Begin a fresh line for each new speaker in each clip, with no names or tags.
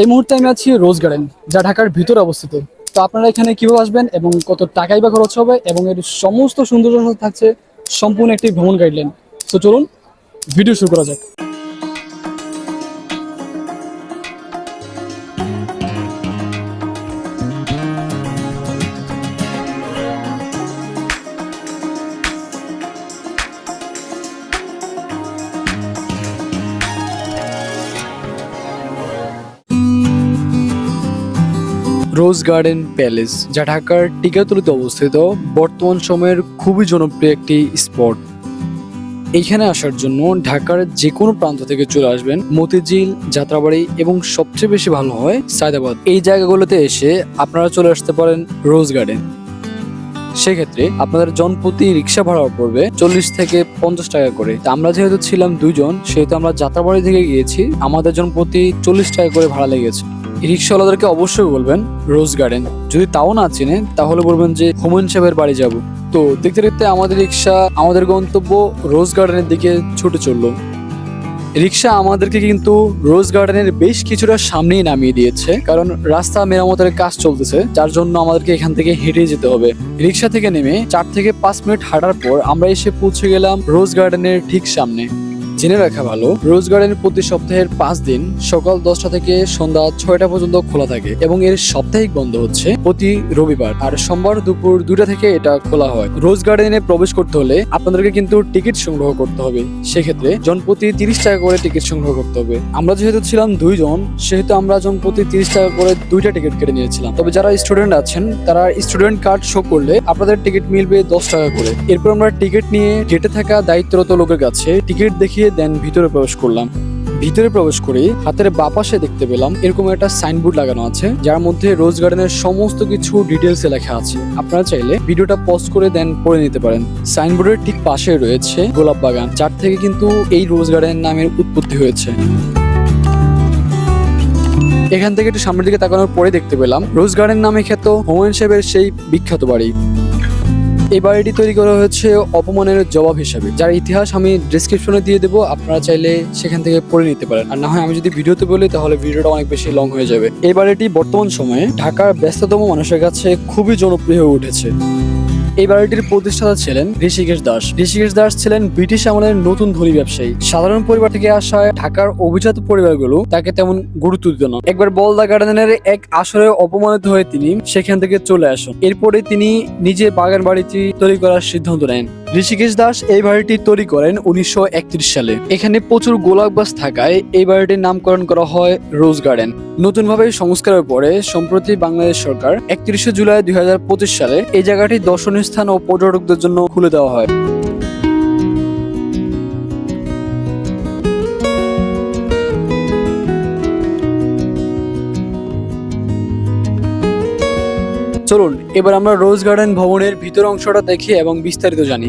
এই মুহূর্তে আমি আছি রোজ গার্ডেন, যা ঢাকার ভিতরে অবস্থিত। তো আপনারা এখানে কীভাবে আসবেন এবং কত টাকাই বা খরচ হবে এবং এর সমস্ত সৌন্দর্য থাকছে সম্পূর্ণ একটি ভ্রমণ গাইডলাইন তো চলুন ভিডিও শুরু করা যাক। রোজ গার্ডেন প্যালেস যা ঢাকার টিকাতলিতে অবস্থিত, বর্তমান সময়ের খুবই জনপ্রিয় একটি স্পট এইখানে আসার জন্য ঢাকার যে কোনো প্রান্ত থেকে চলে আসবেন মতিঝিল, যাত্রাবাড়ি এবং সবচেয়ে বেশি ভালো হয় সায়দাবাদ। এই জায়গাগুলোতে এসে আপনারা চলে আসতে পারেন রোজ গার্ডেন সেক্ষেত্রে আপনাদের জনপ্রতি রিক্সা ভাড়া পড়বে চল্লিশ থেকে পঞ্চাশ টাকা করে। আমরা যেহেতু ছিলাম দুইজন, সেহেতু আমরা যাত্রাবাড়ি থেকে গিয়েছি, আমাদের জনপ্রতি চল্লিশ টাকা করে ভাড়া লেগেছে। রিক্সাওয়ালাদেরকে অবশ্যই বলবেন রোজ গার্ডেন যদি তাও না চিনে, তাহলে বলবেন যে হুমায়ুন সাহেবের বাড়ি যাব। তো দেখতে দেখতে আমাদের রিক্সা, আমাদের গন্তব্য রোজ গার্ডেনের দিকে ছুটে চলল। রিক্সা আমাদেরকে কিন্তু রোজ গার্ডেনের বেশ কিছুটা সামনেই নামিয়ে দিয়েছে, কারণ রাস্তা মেরামতের কাজ চলতেছে, যার জন্য আমাদেরকে এখান থেকে হেঁটে যেতে হবে। রিক্সা থেকে নেমে চার থেকে পাঁচ মিনিট হাঁটার পর আমরা এসে পৌঁছে গেলাম রোজ গার্ডেনের ঠিক সামনে। জেনে রাখা ভালো রোজ গার্ডেন প্রতি সপ্তাহের পাঁচ দিন সকাল দশটা থেকে সন্ধ্যা ছয়টা পর্যন্ত খোলা থাকে এবং এর সাপ্তাহিক বন্ধ হচ্ছে প্রতি রবিবার। আর সোমবার দুপুর দুটা থেকে এটা খোলা হয়। রোজ গার্ডেনে প্রবেশ করতে হলে আপনাদেরকে কিন্তু টিকিট সংগ্রহ করতে হবে। সেক্ষেত্রে জনপ্রতি তিরিশ টাকা করে টিকিট সংগ্রহ করতে হবে। আমরা যেহেতু ছিলাম দুইজন, সেহেতু আমরা জনপ্রতি তিরিশ টাকা করে দুইটা টিকিট কেটে নিয়েছিলাম। তবে যারা স্টুডেন্ট আছেন, তারা স্টুডেন্ট কার্ড শো করলে আপনাদের টিকিট মিলবে দশ টাকা করে। এরপর আমরা টিকিট নিয়ে গেটে থাকা দায়িত্বরত লোকের কাছে টিকিট দেখিয়ে দেন ভিতরে প্রবেশ করলাম। ভিতরে প্রবেশ করে হাতের বাপাশে দেখতে পেলাম এরকম একটা সাইনবোর্ড লাগানো আছে, যার মধ্যে রোজ গার্ডেনের সমস্ত কিছু ডিটেলসে লেখা আছে। আপনারা চাইলে ভিডিওটা পজ করে দেন, পড়ে নিতে পারেন। সাইনবোর্ডের ঠিক পাশে রয়েছে গোলাপ বাগান, যার থেকে কিন্তু এই রোজ গার্ডেন নামের উৎপত্তি হয়েছে। এখান থেকে একটু সামনের দিকে তাকানোর পরে দেখতে পেলাম, রোজ গার্ডেন নামে খ্যাত হুমায়ুন সাহেবের সেই বিখ্যাত বাড়ি। এই বাড়িটি তৈরি করা হয়েছে অপমানের জবাব হিসাবে। যার ইতিহাস আমি ডিসক্রিপশনে দিয়ে দেবো, আপনারা চাইলে সেখান থেকে পড়ে নিতে পারেন। আর না হয় আমি যদি ভিডিওতে বলি, তাহলে ভিডিওটা অনেক বেশি লং হয়ে যাবে। এই বাড়িটি বর্তমান সময়ে ঢাকার ব্যস্ততম মানুষের কাছে খুবই জনপ্রিয় হয়ে উঠেছে। এই বাড়িটির প্রতিষ্ঠাতা ছিলেন ঋষিকেশ দাস। ঋষিকেশ দাস ছিলেন ব্রিটিশ আমলের নতুন ধনী ব্যবসায়ী। সাধারণ পরিবার থেকে আসায় ঢাকার অভিজাত পরিবারগুলো তাকে তেমন গুরুত্ব দিত না। একবার বলদা গার্ডেনের এক আসরে অপমানিত হয়ে তিনি সেখান থেকে চলে আসেন। এরপরে তিনি নিজে বাগান বাড়িটি তৈরি করার সিদ্ধান্ত নেন। ঋষিকেশ দাস এই বাড়িটি তৈরি করেন উনিশশো একত্রিশ সালে। এখানে প্রচুর গাছ থাকায় এই বাড়িটির নামকরণ করা হয় রোজ গার্ডেন। নতুনভাবে সংস্কারের পরে সম্প্রতি বাংলাদেশ সরকার একত্রিশে জুলাই দুই হাজার পঁচিশ সালে এই জায়গাটি দর্শনীয় স্থান ও পর্যটকদের জন্য খুলে দেওয়া হয়। চলুন, এবার আমরা রোজ গার্ডেন ভবনের ভিতর অংশটা দেখি এবং বিস্তারিত জানি।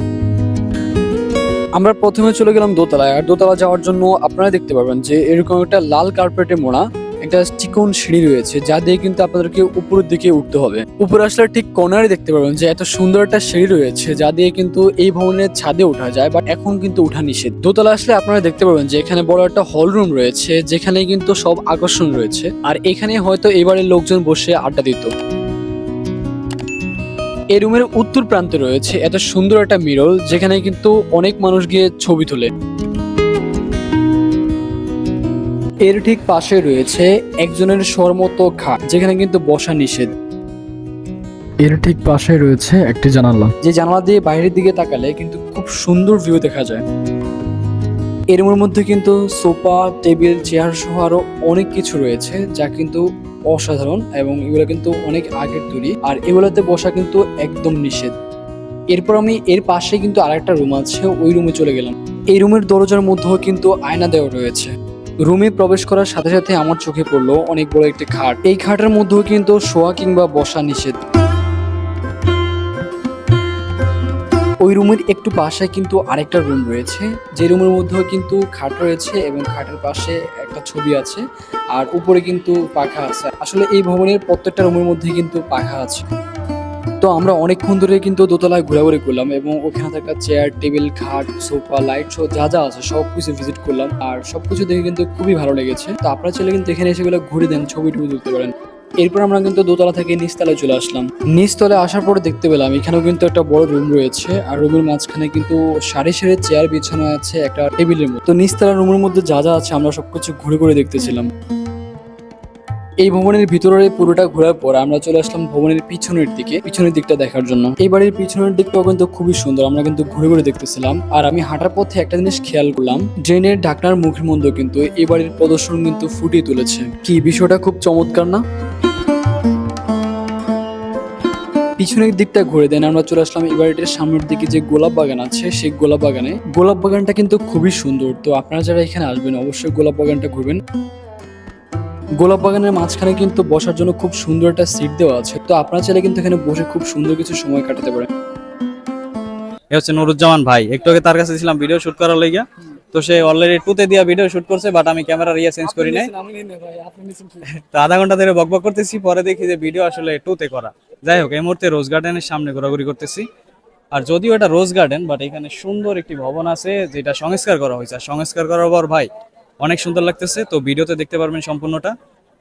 আমরা প্রথমে চলে গেলাম দোতলায়, আর দোতলা যাওয়ার জন্য আপনারা দেখতে পাবেন যে এরকম একটা লাল কার্পেটে মোড়া, একটা চিকন সিঁড়ি রয়েছে, যা দিয়ে কিন্তু আপনাদেরকে উপরের দিকে উঠতে হবে। উপরে আসলে ঠিক কর্নারে দেখতে পাবেন যে এত সুন্দর একটা সিঁড়ি রয়েছে, যা দিয়ে কিন্তু এই ভবনের ছাদে ওঠা যায়, বাট এখন কিন্তু উঠা নিষেধ। দোতলা আসলে আপনারা দেখতে পাবেন যে এখানে বড় একটা হল রুম রয়েছে, যেখানে কিন্তু সব আকর্ষণ রয়েছে, আর এখানে হয়তো এবারে লোকজন বসে আড্ডা দিত। এই রুমের উত্তর প্রান্তে রয়েছে এত সুন্দর একটা মিরর, যেখানে কিন্তু অনেক মানুষ গিয়ে ছবি তোলে। এর ঠিক পাশে রয়েছে একজনের মতো খাট, যেখানে কিন্তু বসা নিষেধ।
এর ঠিক পাশে রয়েছে একটি জানালা,
যে জানালা দিয়ে বাইরের দিকে তাকালে কিন্তু খুব সুন্দর ভিউ দেখা যায়। এর মধ্যে কিন্তু সোফা, টেবিল, চেয়ার সহ আরও অনেক কিছু রয়েছে, যা কিন্তু অসাধারণ এবং এগুলো কিন্তু অনেক আগের তৈরি। আর এগুলোতে বসা কিন্তু একদম নিষেধ। এরপর আমি এর পাশে কিন্তু আরেকটা রুম আছে, ওই রুমে চলে গেলাম। এই রুমের দরজার মধ্যেও কিন্তু আয়না দেওয়া রয়েছে। রুমে প্রবেশ করার সাথে সাথে আমার চোখে পড়ল অনেক বড় একটি খাট। এই খাটের মধ্যেও কিন্তু শোয়া কিংবা বসা নিষেধ। ওই রুমের একটু পাশে কিন্তু আরেকটা রুম রয়েছে। যে রুমের মধ্যেও কিন্তু খাট রয়েছে এবং খাটের পাশে একটা ছবি আছে আর উপরে কিন্তু পাখা আছে। আসলে এই ভবনের প্রত্যেকটা রুমের মধ্যে কিন্তু পাখা আছে। তো আমরা অনেকক্ষণ ধরে কিন্তু দোতলায় ঘোরাঘুরি করলাম এবং ওখানে থাকা চেয়ার টেবিল খাট সোফা লাইট শো যা যা আছে সব কিছু ভিজিট করলাম। আর সবকিছু দেখে কিন্তু খুবই ভালো লেগেছে। তো আপনারা চাইলে কিন্তু এখানে এসে গুলো ঘুরে দেন ছবি টবি তুলতে পারেন। এরপর আমরা কিন্তু দোতলা থেকে নিচতলায় চলে আসলাম। নিচতলায় আসার পর দেখতে পেলাম, এখানেও কিন্তু একটা বড় রুম রয়েছে আর রুমের মাঝখানে কিন্তু সারি সারি চেয়ার বিছানো আছে একটা টেবিলের মতো তো নিচতলা রুমের মধ্যে যা যা আছে আমরা সবকিছু ঘুরে ঘুরে দেখতেছিলাম। এই ভবনের ভিতরে পুরোটা ঘোরার পর আমরা চলে আসলাম ভবনের পিছনের দিকে, পিছনের দিকটা দেখার জন্য। এই বাড়ির পিছনের দিকটাও কিন্তু খুবই সুন্দর, আমরা কিন্তু ঘুরে ঘুরে দেখতেছিলাম। আর আমি হাঁটার পথে একটা জিনিস খেয়াল করলাম, ড্রেনের ঢাকনার মুখের মধ্যে কিন্তু এই বাড়ির প্রদর্শন কিন্তু ফুটিয়ে তুলেছে। কি, বিষয়টা খুব চমৎকার না? পিছনের দিকটা ঘুরে দেন আমরা চলে আসলাম এই বাড়িটার সামনের দিকে যে গোলাপ বাগান আছে সেই গোলাপ বাগানে। গোলাপ বাগানটা কিন্তু খুবই সুন্দর তো আপনারা যারা এখানে আসবেন অবশ্যই গোলাপ বাগানটা ঘুরবেন। গোলাপ বাগানের মাঝখানে কিন্তু বসার জন্য খুব সুন্দর একটা সিট দেওয়া আছে তো আপনারা চাইলে কিন্তু এখানে বসে খুব সুন্দর কিছু সময় কাটাতে পারেন।
এ হচ্ছে নুরুজ্জামান ভাই একটু আগে তার কাছে ছিলাম ভিডিও শুট করার লাগিয়া তো সে অলরেডি টুতে দিয়া ভিডিও শুট করছে বাট আমি ক্যামেরার ইয়ে চেঞ্জ করি নাই। তো আধা ঘণ্টা ধরে বকবক করতেছি পরে দেখি যে ভিডিও আসলে টুতে করা। যাই হোক, এই মুহূর্তে রোজ গার্ডেনের সামনে ঘোরাঘুরি করতেছি। আর যদিও এটা রোজ গার্ডেন বাট এখানে সুন্দর একটি ভবন আছে, যেটা সংস্কার করা হয়েছে। আর সংস্কার করার পর ভাই, অনেক সুন্দর লাগতেছে। তো ভিডিওতে দেখতে পারবেন সম্পূর্ণটা।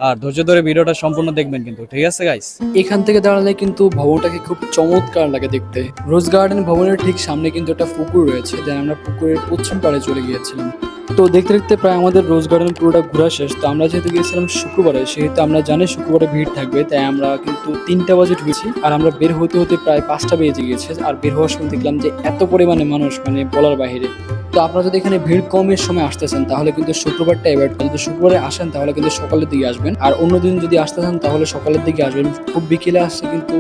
আর ধৈর্য ধরে ভিডিওটা সম্পূর্ণ দেখবেন কিন্তু, ঠিক আছে গাইস
এখান থেকে দাঁড়ালে কিন্তু ভবনটাকে খুব চমৎকার লাগে দেখতে। রোজ গার্ডেন ভবনের ঠিক সামনে কিন্তু একটা পুকুর রয়েছে দেন আমরা পুকুরের পশ্চিম পাড়ে চলে গিয়েছিলাম। তো দেখতে দেখতে প্রায় আমাদের রোজ গার্ডেন পুরোটা ঘোরা শেষ। তো আমরা যেহেতু গিয়েছিলাম শুক্রবারে, সেহেতু আমরা জানি শুক্রবারে ভিড় থাকবে, তাই আমরা কিন্তু তিনটা বাজে ঢুকেছি। আর আমরা বের হতে হতে প্রায় পাঁচটা বেজে গিয়েছে। আর বের হওয়ার সময় দেখলাম যে এত পরিমাণে মানুষ মানে বলার বাইরে। তো আপনারা যদি এখানে ভিড় কমের সময় আসতেছেন, তাহলে কিন্তু শুক্রবারটা অ্যাভয়েড করেন। যদি শুক্রবারে আসেন, তাহলে কিন্তু সকালের দিকে আসবেন। আর অন্যদিন যদি আসতে চান, তাহলে সকালের দিকে আসবেন। খুব বিকেলে আসছে কিন্তু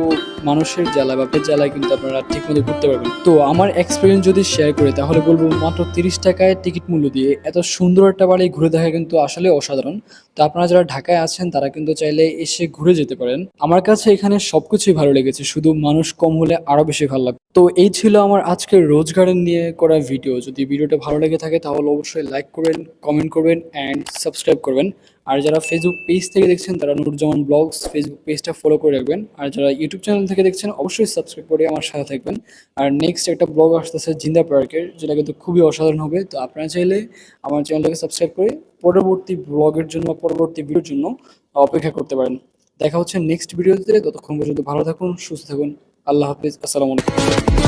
মানুষের জ্বালা বা জ্বালায় কিন্তু আপনারা ঠিক মতো ঘুরতে পারবেন। তো আমার এক্সপিরিয়েন্স যদি শেয়ার করি, তাহলে বলব মাত্র তিরিশ টাকায় টিকিট মূল্য দিয়ে এত সুন্দর একটা বাড়ি ঘুরে দেখা কিন্তু আসলে অসাধারণ। তো আপনারা যারা ঢাকায় আছেন, তারা কিন্তু চাইলে এসে ঘুরে যেতে পারেন। আমার কাছে এখানে সবকিছুই ভালো লেগেছে, শুধু মানুষ কম হলে আরও বেশি ভালো লাগবে তো এই ছিল আমার আজকের রোজ গার্ডেন নিয়ে করা ভিডিও। যদি ভিডিওটা ভালো লেগে থাকে, তাহলে অবশ্যই লাইক করবেন কমেন্ট করবেন অ্যান্ড সাবস্ক্রাইব করবেন। আর যারা ফেসবুক পেজ থেকে দেখছেন, তারা নুরজামান ব্লগস ফেসবুক পেজটা ফলো করে রাখবেন। আর যারা ইউটিউব চ্যানেল থেকে দেখছেন, অবশ্যই সাবস্ক্রাইব করে আমার সাথে থাকবেন। আর নেক্সট একটা ব্লগ আসতেছে জিন্দা পার্কের, যেটা কিন্তু খুবই অসাধারণ হবে। তো আপনারা চাইলে আমার চ্যানেলটাকে সাবস্ক্রাইব করে পরবর্তী ব্লগের জন্য পরবর্তী ভিডিওর জন্য অপেক্ষা করতে পারেন। দেখা হচ্ছে নেক্সট ভিডিওতে ততক্ষণ পর্যন্ত ভালো থাকুন, সুস্থ থাকুন। আল্লাহ হাফিজ। আসসালামু আলাইকুম।